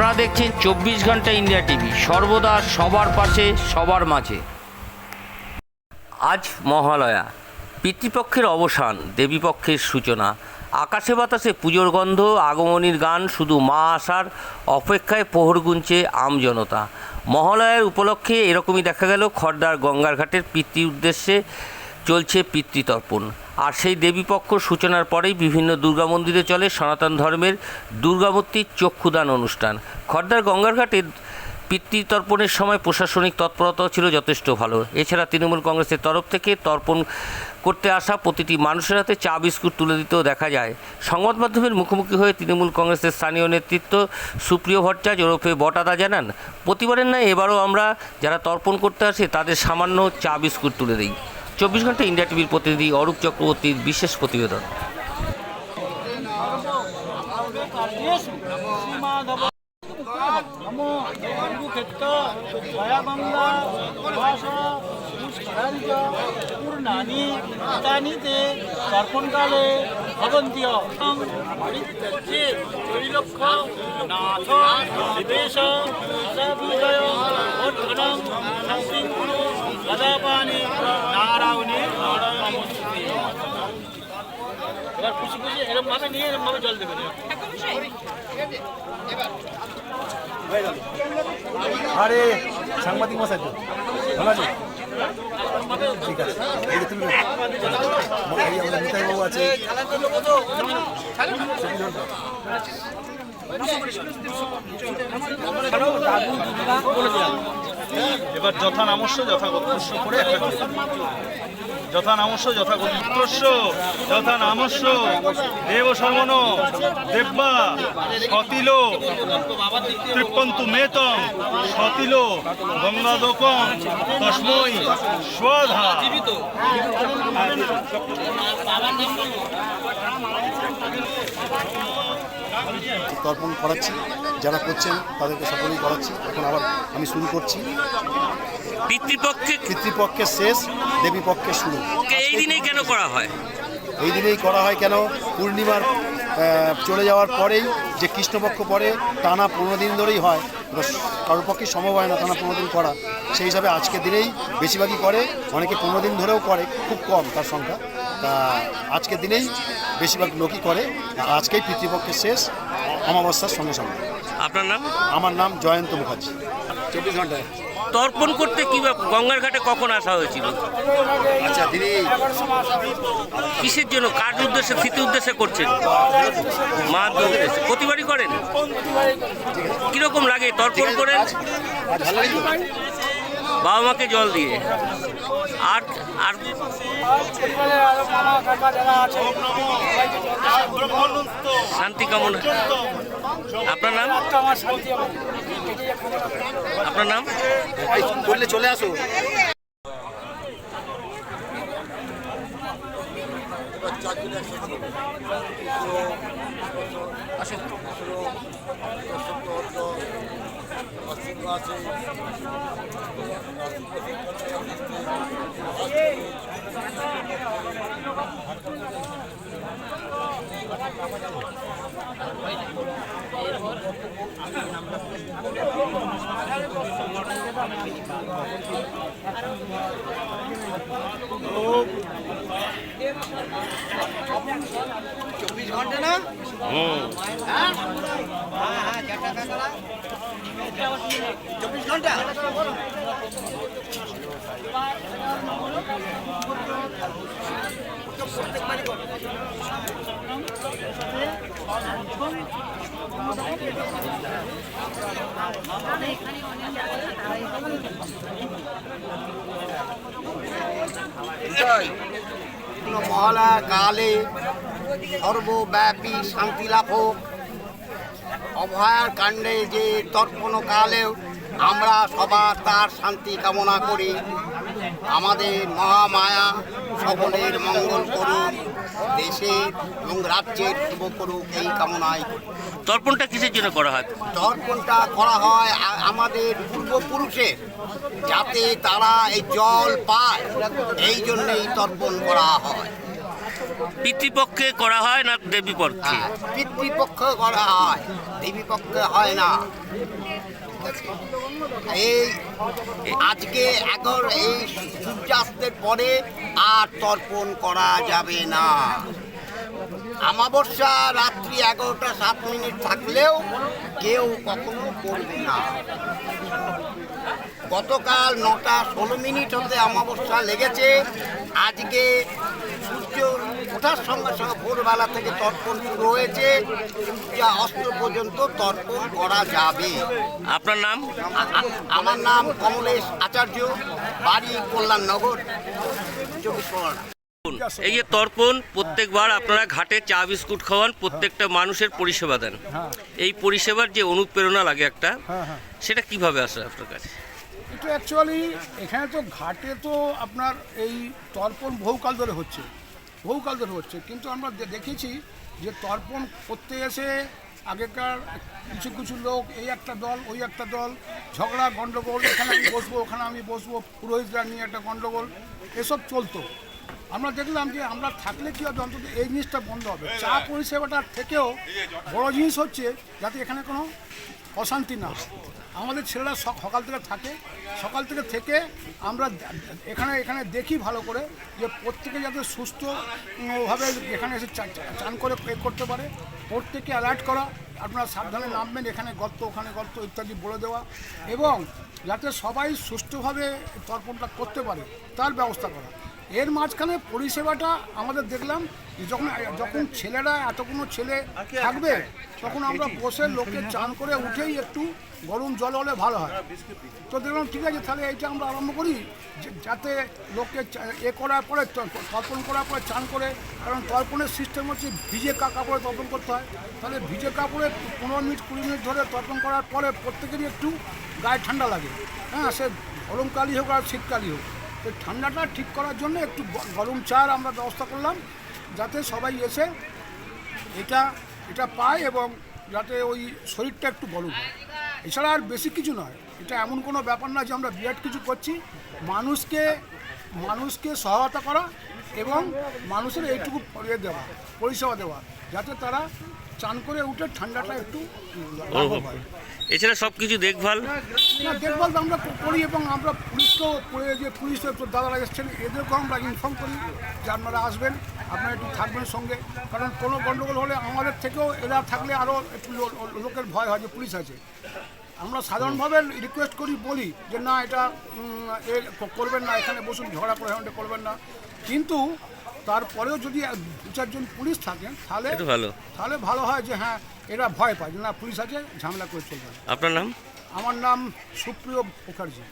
আপনারা দেখছেন চব্বিশ ঘণ্টা ইন্ডিয়া টিভি। সর্বদা সবার পাশে, সবার মাঝে। আজ মহালয়া। পিতৃপক্ষের অবসান, দেবীপক্ষের সূচনা। আকাশে বাতাসে পুজোর গন্ধ, আগমনীর গান, শুধু মা আসার অপেক্ষায় পোহর গুনছে আমজনতা মহালয়ার উপলক্ষে এরকমই দেখা গেল খড়দার গঙ্গার ঘাটের পিতৃ উদ্দেশ্যে চলছে পিতৃতর্পণ। আর সেই দেবীপক্ষ সূচনার পরেই বিভিন্ন দুর্গা মন্দিরে চলে সনাতন ধর্মের দুর্গামূর্তির চক্ষুদান অনুষ্ঠান। খর্দার গঙ্গার ঘাটে পিতৃতর্পণের সময় প্রশাসনিক তৎপরতাও ছিল যথেষ্ট ভালো। এছাড়া তৃণমূল কংগ্রেসের তরফ থেকে তর্পণ করতে আসা প্রতিটি মানুষের হাতে চা, বিস্কুট তুলে দিতেও দেখা যায়। সংবাদ মাধ্যমের মুখোমুখি হয়ে তৃণমূল কংগ্রেসের স্থানীয় নেতৃত্ব সুপ্রিয় ভট্টাচার্য ওরফে বটাদা জানান, প্রতিবারের নয় এবারও আমরা যারা তর্পণ করতে আসে তাদের সামান্য চা, বিস্কুট তুলে দিই। চব্বিশ ঘণ্টা ইন্ডিয়া টিভির প্রতিনিধি অরূপ চক্রবর্তীর বিশেষ প্রতিবেদন। পূর্ণানি পরিত্যজ্যে নাথ বিদেশ সবিজয় এবার খুশি খুশি এরকম ভাবে নিয়ে এরকম ভাবে জল দেবেন আরে সাংবাদিক মশাই তো। ভালো আছে ঠিক আছে। এই যে তুমি এই আমাদের নিতাই বাবু আছে এবার যথা নামস্য, যথা গোত্রস্য করে একটা যথা নামস্য, যথা গোত্রস্য যথা নামস্য, দেব সর্বণ দেব্বা, সতিল, তৃপ্পন্তু মেতং, সতিল গঙ্গাদকং তস্মৈ স্বধা তর্পণ করাচ্ছি যারা করছেন তাদেরকে সকলেই করাচ্ছি। এখন আবার আমি শুরু করছি। পিতৃপক্ষে পিতৃপক্ষের শেষ দেবী পক্ষের শুরু এই দিনেই কেন করা হয়? এই দিনেই করা হয় কেন? পূর্ণিমার চলে যাওয়ার পরেই যে কৃষ্ণপক্ষ পরে টানা পনেরো দিন ধরেই হয়। কারোর পক্ষে সম্ভব হয় না টানা পনেরো দিন করা। সেই হিসাবে আজকের দিনেই বেশিরভাগই করে অনেকে পনেরো দিন ধরেও করে খুব কম তার সংখ্যা। তা আজকের দিনেই বেশিরভাগ লোকই করে। আর আজকেই পিতৃপক্ষের শেষ অমাবস্যার সঙ্গে সঙ্গে। আপনার নাম? আমার নাম জয়ন্ত মুখার্জি। চব্বিশ ঘন্টায়। তর্পণ করতে কি গঙ্গার ঘাটে কখন আসা হয়েছিল? আচ্ছা দিদি কিসের জন্য কার উদ্দেশ্যে স্মৃতি উদ্দেশ্যে করছেন? মা উদ্দেশ্যে। প্রতিবারই করেন? কীরকম লাগে তর্পণ করেন? বাবা মাকে জল দিয়ে। আর আর শান্তি কামনা আপনার নাম? আপনার নাম? করলে চলে আসো। চব্বিশ ঘণ্টা না? হ্যাঁ? হ্যাঁ? হ্যাঁ চারটা মহালয়া কালে সর্বব্যাপী শান্তি লাভ হোক অভয়ার কাণ্ডে যে তর্পণ কালেও আমরা সবার তার শান্তি কামনা করি। আমাদের মহামায়া সকলের মঙ্গল করুক দেশের এবং রাজ্যের শুভ করুক এই কামনায় তর্পণটা কিসের জন্য করা হয়? তর্পণটা করা হয় আমাদের পূর্বপুরুষের যাতে তারা এই জল পায় এই জন্যেই তর্পণ করা হয়। পিতৃপক্ষে করা হয় না দেবী পক্ষে হ্যাঁ, পিতৃপক্ষ করা হয় দেবী পক্ষে হয় না। এই আজকে এখন এই সূর্যাস্তের পরে আর তর্পণ করা যাবে না। আমাবস্যা রাত্রি এগারোটা সাত মিনিট থাকলেও কেউ কখনো করবে না। গতকাল নটা ষোলো মিনিট হতে অমাবস্যা লেগেছে। আজকে ওঠার সঙ্গে সঙ্গে ভোরবেলা থেকে তর্পণ শুরু হয়েছে। যা অস্ত্র পর্যন্ত তর্পণ করা যাবে। আপনার নাম? আমার নাম কমলেশ আচার্য বাড়ি কল্যাণনগর। চব্বিশ পরগনা। এই যে তর্পণ প্রত্যেকবার আপনারা ঘাটে চা বিস্কুট খাওয়ান প্রত্যেকটা মানুষের পরিষেবা দেন। এই পরিষেবার যে অনুপ্রেরণা লাগে একটা সেটা কীভাবে আসে আপনার কাছে? এটা অ্যাকচুয়ালি এখানে তো ঘাটে তো আপনার এই তর্পণ বহুকাল ধরে হচ্ছে। বহুকাল ধরে হচ্ছে। কিন্তু আমরা দেখেছি যে তর্পণ করতে এসে আগেকার কিছু কিছু লোক এই একটা দল ওই একটা দল ঝগড়া গণ্ডগোল এখানে আমি বসবো ওখানে আমি বসবো পুরোহিতরা নিয়ে একটা গণ্ডগোল এসব চলতো। আমরা দেখলাম যে আমরা থাকলে কি হবে? অন্তত এই জিনিসটা বন্ধ হবে। চা পরিষেবাটার থেকেও বড় জিনিস হচ্ছে যাতে এখানে কোনো অশান্তি না হয়। আমাদের ছেলেরা সকাল থেকে থাকে। সকাল থেকে থেকে আমরা এখানে এখানে দেখি ভালো করে যে প্রত্যেকে যাতে সুস্থভাবে এখানে এসে চান করে করতে পারে। প্রত্যেককে অ্যালার্ট করা, আপনারা সাবধানে নামবেন, এখানে গর্ত, ওখানে গর্ত ইত্যাদি বলে দেওয়া। এবং যাতে সবাই সুষ্ঠুভাবে তর্পণটা করতে পারে, তার ব্যবস্থা করা। এর মাঝখানে পরিষেবাটা আমাদের দেখলাম যখন যখন ছেলেরা, এতগুলো ছেলে থাকবে, তখন আমরা বসে লোকে চান করে উঠেই একটু গরম জল হলে ভালো হয়। তো দেখলাম, ঠিক আছে, তাহলে এইটা আমরা আরম্ভ করি যাতে লোককে চা- এ করার পরে তর্পণ করার পরে চান করে, কারণ তর্পণের সিস্টেম হচ্ছে ভিজে কাপড়ে তর্পণ করতে হয়। তাহলে ভিজে কাপড়ে পনেরো মিনিট, কুড়ি মিনিট ধরে তর্পণ করার পরে প্রত্যেকেরই একটু গায়ে ঠান্ডা লাগে। হ্যাঁ সে গরমকালই হোক আর শীতকালই হোক। তো ঠান্ডাটা ঠিক করার জন্য একটু গরম চার আমরা ব্যবস্থা করলাম, যাতে সবাই এসে এটা এটা পায় এবং যাতে ওই শরীরটা একটু গরম হয়। এছাড়া আর বেশি কিছু নয়, এটা এমন কোনো ব্যাপার না যে আমরা বিরাট কিছু করছি। মানুষকে মানুষকে সহায়তা করা এবং মানুষের এইটুকু ইয়ে দেওয়া, পরিষেবা দেওয়া, যাতে তারা চান করে উঠে ঠান্ডাটা একটু লাঘব হয় এছাড়া সব কিছু দেখভাল? না দেখভাল তো আমরা করি এবং আমরা পুলিশকেও যে পুলিশ তো দাদারা এসছেন এদেরকেও আমরা ইনফর্ম করি যে আপনারা আসবেন আপনারা একটু থাকবেন সঙ্গে। কারণ কোনো গণ্ডগোল হলে আমাদের থেকেও এরা থাকলে আরও একটু লোকের ভয় হয় যে পুলিশ আছে। আমরা সাধারণভাবে রিকোয়েস্ট করি বলি যে না এটা করবেন না এখানে বসুন ঝগড়া করে করবেন না। কিন্তু তারপরেও যদি দু চারজন পুলিশ থাকেন তাহলে ভালো। তাহলে ভালো হয় যে হ্যাঁ এরা ভয় পায় যে না পুলিশ আছে ঝামেলা করে চলবে। আপনার নাম? আমার নাম সুপ্রিয় মুখার্জি।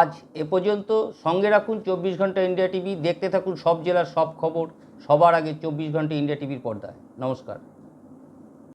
আজ এ পর্যন্ত সঙ্গে রাখুন চব্বিশ ঘণ্টা ইন্ডিয়া টিভি দেখতে থাকুন সব জেলার সব খবর সবার আগে চব্বিশ ঘণ্টা ইন্ডিয়া টিভির পর্দায়। নমস্কার।